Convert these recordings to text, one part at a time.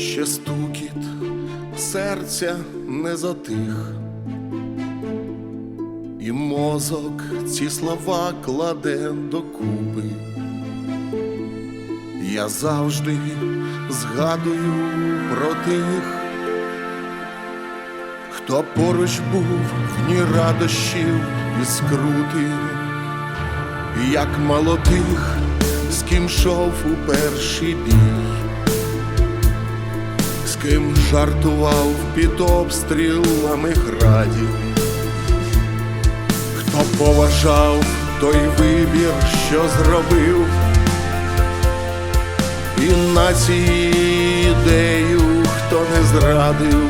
ще стукіт, серця не затих, і мозок ці слова кладе докупи. Я завжди згадую про тих, хто поруч був в дні радощів і скрути, як мало тих, з ким шов у перший бій, з ким жартував під обстрілами градів, хто поважав той вибір, що зробив, і нації ідею, хто не зрадив.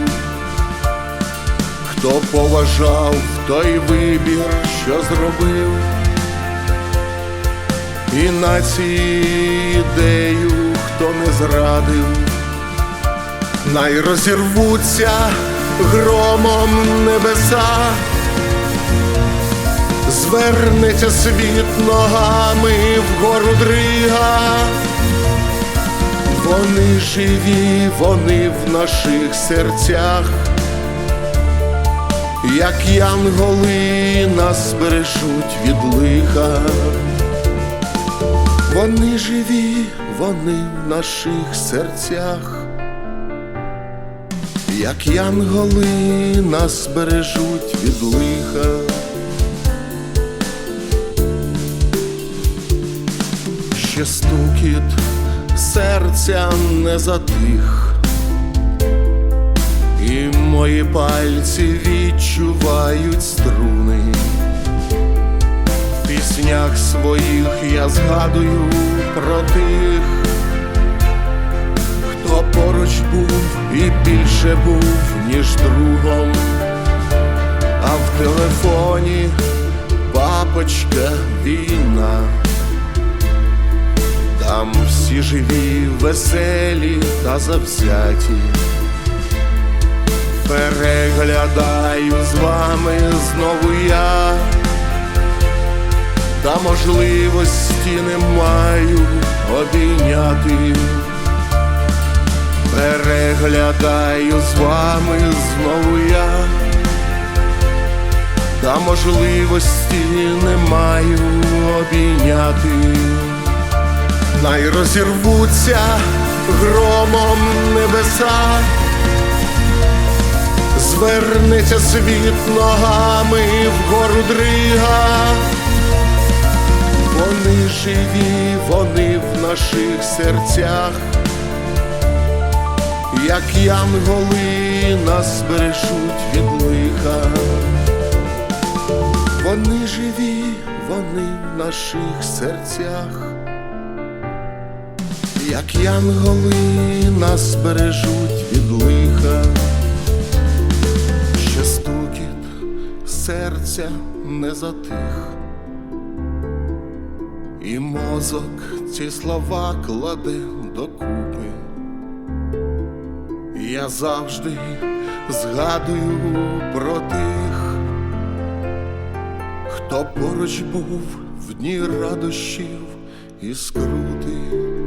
Хто поважав той вибір, що зробив, і нації ідею, хто не зрадив, най розірвуться громом небеса, звернеться світ ногами вгору дрига. Вони живі, вони в наших серцях як янголи нас бережуть від лиха, вони живі, вони в наших серцях, як янголи нас бережуть від лиха. Ще стукіт серця не затих. І мої пальці відчувають струни. В піснях своїх я згадую про тих, більше був, ніж другом, а в телефоні папочка війна. Там всі живі, веселі та завзяті. Переглядаю з вами знову я, та можливості не маю Переглядаю з вами знову я, та можливості не маю обійняти. Най розірвуться громом небеса звернеться світ ногами вгору дрига. Вони живі, вони в наших серцях, як янголи нас бережуть від лиха. Вони живі, вони в наших серцях, як янголи нас бережуть від лиха ще стукіт серця не затих, і мозок ці слова кладе докупи. Я завжди згадую про тих, хто поруч був в дні радощів і скрути.